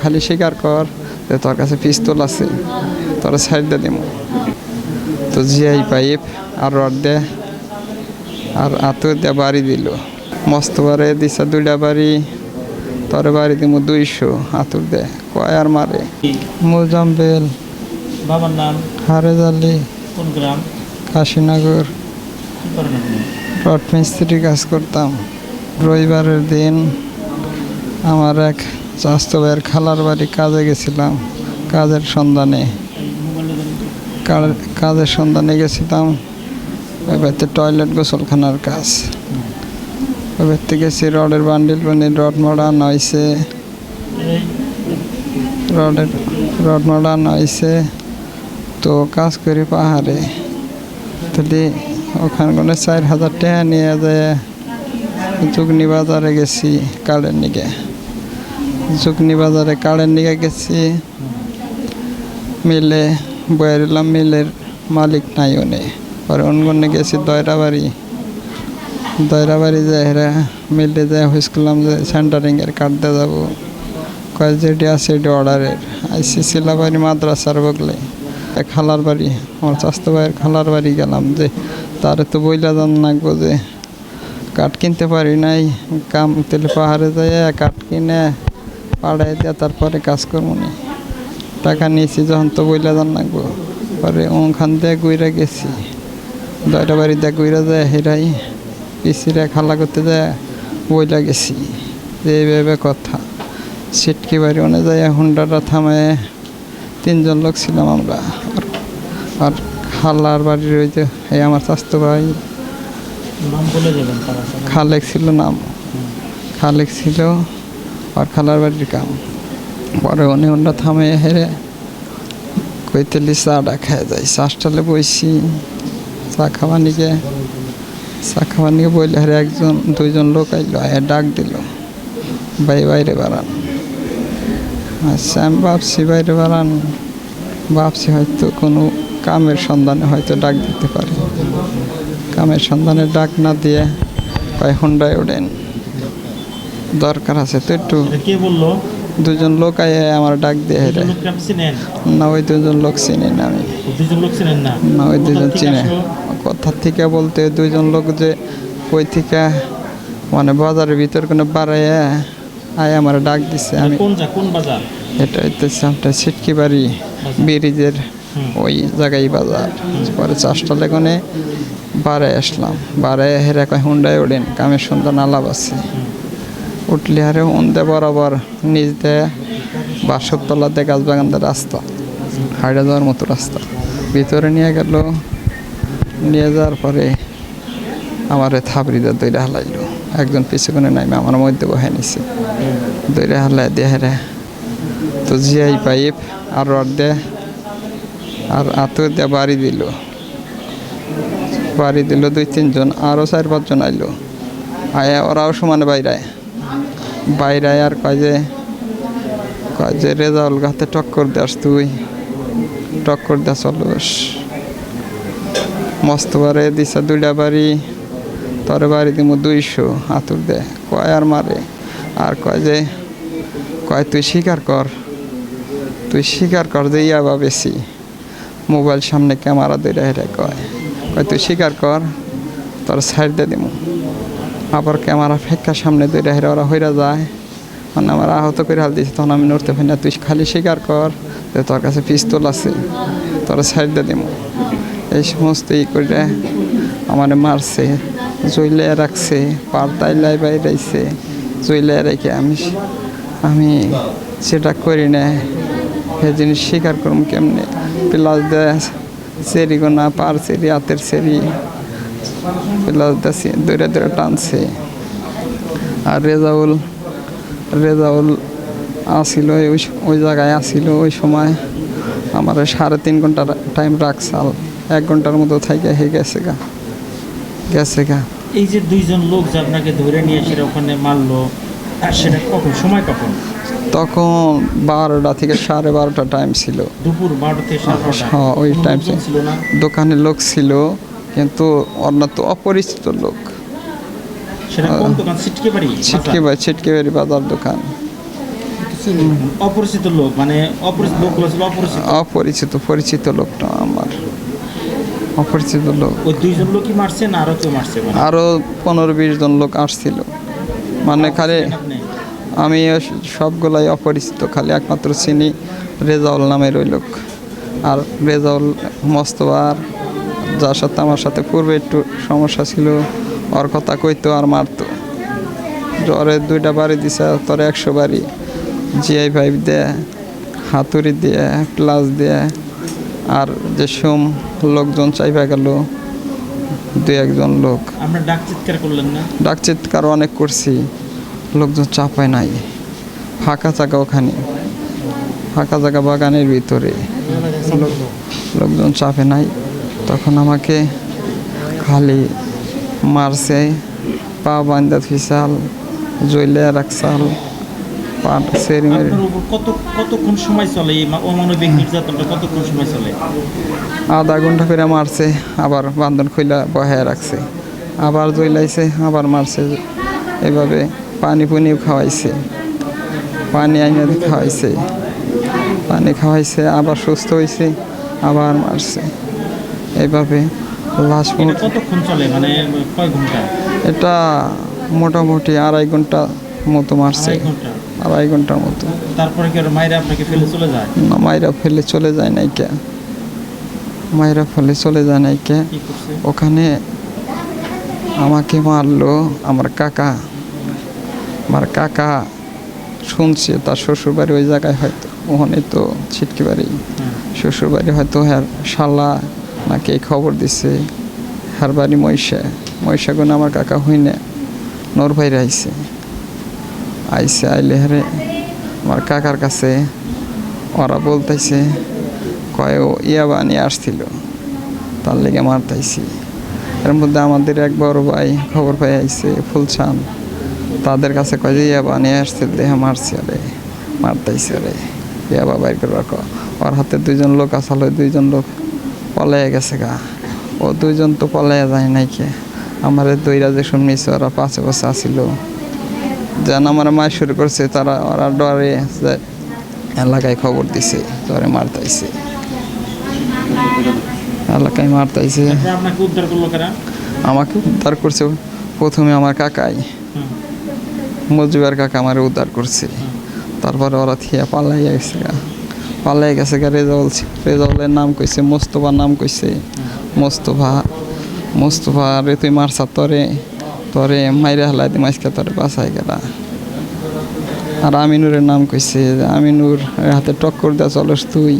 খালি স্বীকার কর যে তোর কাছে পিস্তল আছে তোর সাইড দিয়ে দিব তো জিআই পাইপ আর রড দে আর আতুর দিয়ে বাড়ি দিল। মস্ত বারে দিছে দুইটা বাড়ি তোর বাড়ি দিব দুইশো আতুর দে কয় আর মারে? মোজাম্বেল বাবার নাম? হারেজ আলী কোন গ্রাম? কাশীনগর। রড মিস্ত্রি কাজ করতাম। রবিবারের দিন আমার এক স্বাস্থ্য ভাইয়ের খালার বাড়ি কাজে গেছিলাম, কাজের সন্ধানে। কাজের সন্ধানে গেছিলাম। বাড়িতে টয়লেট গোসলখানার কাজ। ওই বাড়িতে গেছি রডের বান্ডিল বানি রড মডার্ন হয়েছে রডের, রড মডার্ন হয়েছে তো কাজ করি পাহাড়ে। তাহলে ওখানে কোনো চার হাজার টাকা নিয়ে যায় যুগনি বাজারে গেছি কাড়ের নিকে যুগনি বাজারে কাড়ের নিকে গেছি। মিলে বয়ারিলাম মিলের মালিক নাই উনি। পরে অনগণে গেছি দয়রাবাড়ি। দয়রাবাড়ি যায় হেরা মিলে যায় হয়েছিলাম যে সেন্টারিংয়ের কাটতে যাব। কয় যেটি আছে এটি অর্ডারের। আইসি শিলাবাড়ি মাদ্রাসার বগলে। খালার বাড়ি, আমার স্বাস্থ্য ভাইয়ের খালার বাড়ি গেলাম যে তারে তো বইলা জান লাগবো যে কাঠ কিনতে পারি নাই, কাম তেলে পাহাড়ে যাই কাঠ কিনে পাড়ায় দিয়ে তারপরে কাজ করব নি। টাকা নিয়েছি যখন তো বইলা জান লাগবো পরে ওখান দিয়ে গুইরা গেছি। দয়টা বাড়ি দিয়ে গুইরা যায় হেরাই। পিসিরা খালা করতে যায় বইলা গেছি। যে এইভাবে কথা। সিটকি বাড়ি অনুযায়ী হুন্ডাটা থামে তিনজন লোক ছিলাম আমরা। আর খালার বাড়ির ওই যে এই আমার স্বাস্থ্য ভাই। খালেক ছিল নাম। খালেক ছিল। আর খালার বাড়ির কাম। পরে উনি হুন্ডা থামে হেরে কইতেলি চাটা খায় যাই। চাষটালে বইছি। চা খাওয়া নিকে, চা খাওয়া নিকে বইলে হেরে একজন, দুইজন লোক আইলো, আয় ডাক দিল, ভাই, বাইরে বাড়ান। আচ্ছা আমি ভাবছি, বাইরে বাড়ান। ভাবছি হয়তো কোনো কামের সন্ধানে হয়তো ডাক দিতে পারে। কামের সন্ধানে ডাক না দিয়ে কয়, হুন্ডায় ওঠেন। দরকার আছে তো একটু কে বলল? দুজন লোক আয় আমার ডাক দিয়ে হেরে। দুজন না ওই দুজন লোক চিনি না আমি। দুজন লোক চিনেন না? না ওই দুজন চিনে? কোথা থেকে বলতে দুইজন লোক যে ওই থেকে মানে বাজারের ভিতর কোনো বাড়াইয়া আয় আমার ডাক দিছে আমি। কোন যা কোন বাজার? এটা হইতেছে আপনার সিটকি বাড়ি ব্রিজের ওই জায়গায় বাজার। পরে চাষটা লেগনে বাড়ায় আসলাম। বাড়ায় হেরে কয় হুন্ডায় ওঠেন কামের সন্ধান আলাপ আছে উঠলে হারে উন্দে বরাবর নিজ দেয় বাসবতলাতে গাছ বাগান বাগানদের রাস্তা। হাইড়ে যাওয়ার মতো রাস্তা। ভিতরে নিয়ে গেল, নিয়ে যাওয়ার পরে আমার থাবড়িদের দইরা হালাইলো। একজন পিছু কোনে নাইমে আমার মধ্যে বহে নিছে। দইরা হালাই দিয়ে হেরে। তো জিআই পাইপ, আর রড দে, আর আতুর দিয়ে বাড়ি দিল। বাড়ি দিল দুই তিনজন, আরও চার পাঁচজন আইলো। আয়া ওরাও সমানে বাইরায় বাইরায় আর কয় যে কয় যে রেজাউল গাতে টক্কর দেস তুই। টক্কর দে চলস মস্ত বারে দিছে দুইটা বাড়ি, তোর বাড়ি দিব দুইশো আতুর দে। কয় আর মারে? আর কয় যে, কয় তুই স্বীকার কর। তুই স্বীকার কর যে ইয়াবা বেশি। মোবাইল সামনে ক্যামেরা দিয়ে হেরে কয়। কয় তুই স্বীকার কর, তোর সাইড দিয়ে দিব আবার ক্যামেরা ফেক্কা সামনে দিয়ে হেরে ওরা হইরা যায়। মানে আমার আহত করে হাল দিয়েছে তখন আমি নড়তে পারি না। তুই খালি স্বীকার কর, যে তোর কাছে পিস্তল আছে, তোর সাইড দিয়ে দিব এই সমস্ত ই করে আমার মারছে, জইলে রাখছে পাল্টাই লাই বাই বাইরাইছে জইলে রেখে আমি আমি সেটা করি না। সেই জিনিস স্বীকার করুম কেমনে? প্লাস দে সেরি গোনা পার সেরি হাতের সেরি। দে দৌড়ে দৌড়ে টানছে। আর রেজাউল রেজাউল আসিল ওই ওই জায়গায় আসিল ওই সময়। আমার সাড়ে তিন ঘণ্টা টাইম রাখছাল এক ঘণ্টার মতো থাকে হয়ে গেছে গা গেছে গা। এই যে দুইজন লোক যে আপনাকে ধরে নিয়ে এসে ওখানে মারলো সেটা কখন সময় কখন? তখন বারোটা থেকে সাড়ে বারোটা টাইম ছিল। দুপুর বারোটা থেকে হ্যাঁ, ওই time ছিল। ছিল না? দোকানে লোক ছিল। কিন্তু অন্য তো অপরিচিত লোক। ছিটকে বাড়ি ছিটকে বাড়ি বাজার দোকান। অপরিচিত লোক মানে অপরিচিত লোক অপরিচিত। অপরিচিত পরিচিত লোকটা আমার। অপরিচিত লোক। ওই দুইজন লোকই মারছে না আরও কেউ মারছে? মানে আরও পনেরো বিশ জন লোক আসছিল। মানে খালি আমি সবগুলাই অপরিচিত খালি একমাত্র চিনি রেজাউল নামের ওই লোক। আর রেজাউল মস্তবার যার সাথে আমার সাথে পূর্বে একটু সমস্যা ছিল ওর কথা কইতো আর মারতো। জ্বরে দুইটা বাড়ি দিছে তোর একশো বাড়ি। জিআই পাইপ দেয় হাতুড়ি দিয়ে প্লাস দিয়ে আর যে সোম লোকজন চাইবা গেল দুই একজন লোক। আমরা ডাক চিৎকার করলেন না? ডাক চিৎকার অনেক করছি লোকজন চাপায় নাই। ফাঁকা জায়গা ওখানে। ফাঁকা জায়গা বাগানের ভিতরে। লোকজন চাপে নাই। তখন আমাকে খালি মারছে পা বান্ধা ফিসাল জইলে রাখসাল কতক্ষণ সময় চলে অমানবিক নির্যাতনটা? কতক্ষণ সময় চলে? আধা ঘণ্টা করে মারছে আবার বান্ধন খুইলা বহায় রাখছে। আবার জইলাইছে আবার মারছে। এভাবে পানি পুনিও খাওয়াইছে। পানি আইনে খাওয়াইছে। পানি খাওয়াইছে আবার সুস্থ হয়েছে আবার মারছে। এইভাবে লাশ কতক্ষণ চলে? মানে কয় ঘণ্টা? এটা মোটামুটি আড়াই ঘণ্টা মতো মারছে। আড়াই ঘণ্টা? ঘণ্টার মতো। তারপরে কি মায়েরা আপনাকে ফেলে চলে যায়? না, মাইরা ফেলে চলে যায় নাই কে? মাইরা ফেলে চলে যায় নাই কে? ওখানে আমাকে মারলো আমার কাকা। আমার কাকা শুনছে তার শ্বশুরবাড়ি ওই জায়গায় হয়তো ওখানে তো ছিটকি বাড়ি শ্বশুরবাড়ি হয়তো হ্যার শালা নাকি খবর দিছে। হারবারি মহিষা গুণ আমার কাকা হইনে, নর ভাইরে আইছে। আইসে আইলে হারে আমার কাকার কাছে ওরা বলতেছে কয়, ও ইয়া বানিয়ে আসছিল, তার লেগে মারতাইছি। এর মধ্যে আমাদের এক বড় ভাই খবর পাই আইছে, ফুলছান। তাদের কাছে কয়, যে ইয়া বানিয়ে আসছিল দেহা মারছি আরে, মারতাইছে আরে। ইয়া বা বাইর করে রাখো। ওর হাতে দুইজন লোক আসলে দুইজন লোক পলাইয়া গেছে গা। ও দুইজন তো পলাইয়া যায় নাই কে। আমার দইরা যে শুনছে ওরা পাঁচে বছর আসিল যেন আমার মায় শুরু করছে, তারা ওরা ডরে এলাকায় খবর দিছে ধরে মারতাইছে এলাকায় মারতাইছে আমাকে উদ্ধার করছে, প্রথমে আমার কাকাই। হুম। মজুবার কাকা আমার উদ্ধার করছে। তারপরে ওরা থিয়া গেছে গা। পালাই গেছে গা রেজাউল রেজাউলের নাম কইছে, মোস্তফার নাম কইছে। মোস্তফা মোস্তফা রে তুই মারছা তরে তরে মাইরে হালাই দি, মাইসকে তরে বাসায় গেলা আর আমিনুরের নাম কইছে আমিনুর হাতে টক্কর দেওয়া চলস তুই।